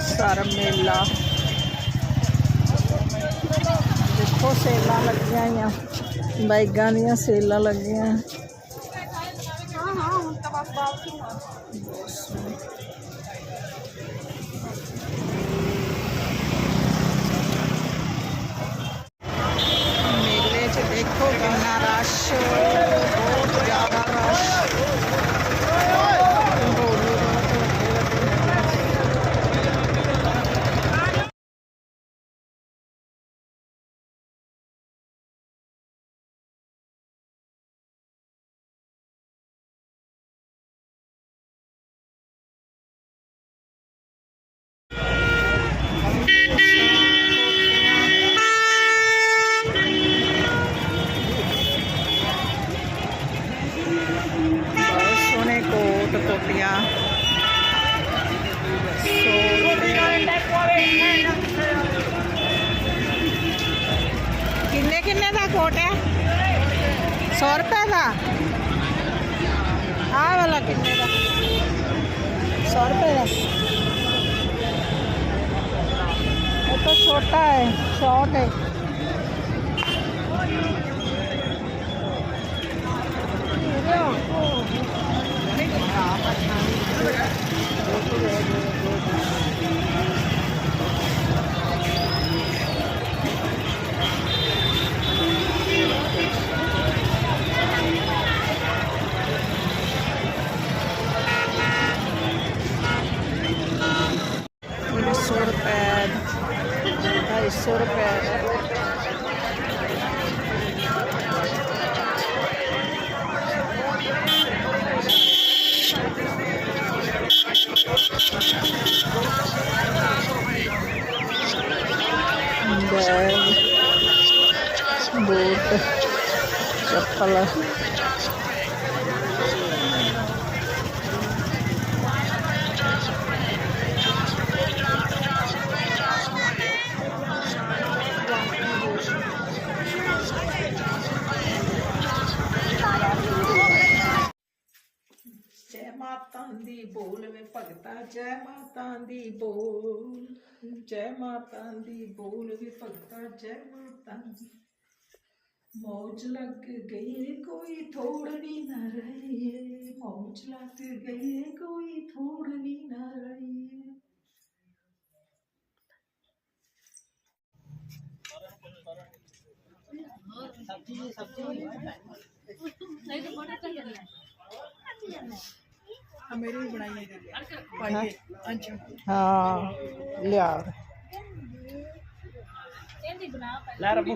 सारा मेला। देखो सेला लगिया यहाँ। बाइकों दियाँ सेल लगिया सोने किन्ने किन्ने का कोट है? सौ रुपए का आ वाला किन्ने का सौ रुपए का वो तो छोटा है, शॉर्ट है। 200 rupiah Dan Butuh माता दी बोल में भगता, जय माता दी बोल, जय माता दी बोल में भगता, जय माता दी। मौज लग गई कोई थोड़ी न रही मौज लग गई कोई थोड़ी न रही सब्ज़ी सब्ज़ी। मेरी बनाई हाँ।, हाँ लिया ला रबू।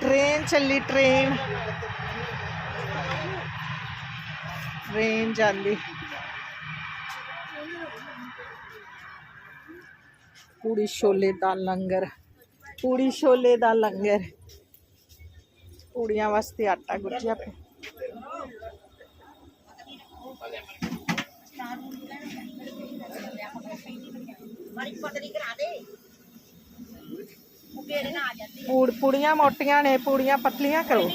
ट्रेन चली ट्रेन। ट्रेन चली पूड़ी छोले का लंगर। पूड़ी छोले का लंगर। ਛੋਲੇ ਦਾ ਲੰਗਰ ਪੂੜੀਆਂ ਵਾਸਤੇ ਆਟਾ ਗੁੱਝਿਆ ਪਿਆ ਪੂੜ ਪੂੜੀਆਂ ਮੋਟੀਆਂ ਨੇ ਪੂੜੀਆਂ ਪਤਲੀਆਂ ਕਰੋ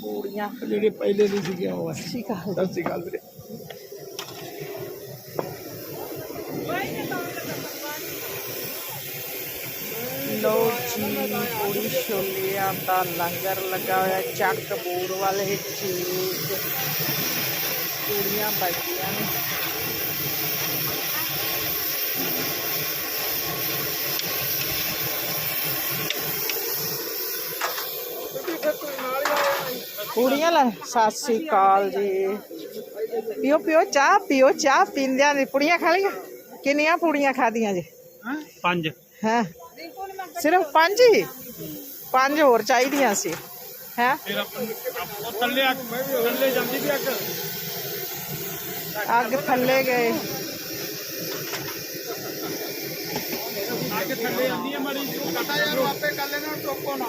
ਪੂੜੀਆਂ ਜਿਹੜੇ ਪਹਿਲੇ ਦੀ ਸੀਗੀਆਂ ਉਹ ਹੈ ਠੀਕ ਆ ਸਤਿ ਸ਼੍ਰੀ ਅਕਾਲ ਵੀਰੇ लो जी पूरी छोलिया का लंगर लगा हुआ चक कपूर वाले चीज़ पूड़िया बजिया ने। सत श्रीकाल जी। पियो पियो चाह पियो चाह पींद पूड़ियाँ खा लिया? किनिया पूड़िया खा दिया जी पाँच ਸਿਰਫ ਪੰਜ ਹੀ ਪੰਜ ਹੋਰ ਚਾਹੀਦੀਆਂ ਸੀ ਹੈ ਫਿਰ ਆਪਾਂ ਉਹ ਥੱਲੇ ਆ ਥੱਲੇ ਜਾਂਦੀ ਵੀ ਅੱਗ ਅੱਗ ਥੱਲੇ ਗਏ ਅੱਗ ਥੱਲੇ ਜਾਂਦੀ ਹੈ ਮਾੜੀ ਕਟਾ ਯਾਰ ਆਪੇ ਕਰ ਲੈਣਾ ਟੋਕੋ ਨਾ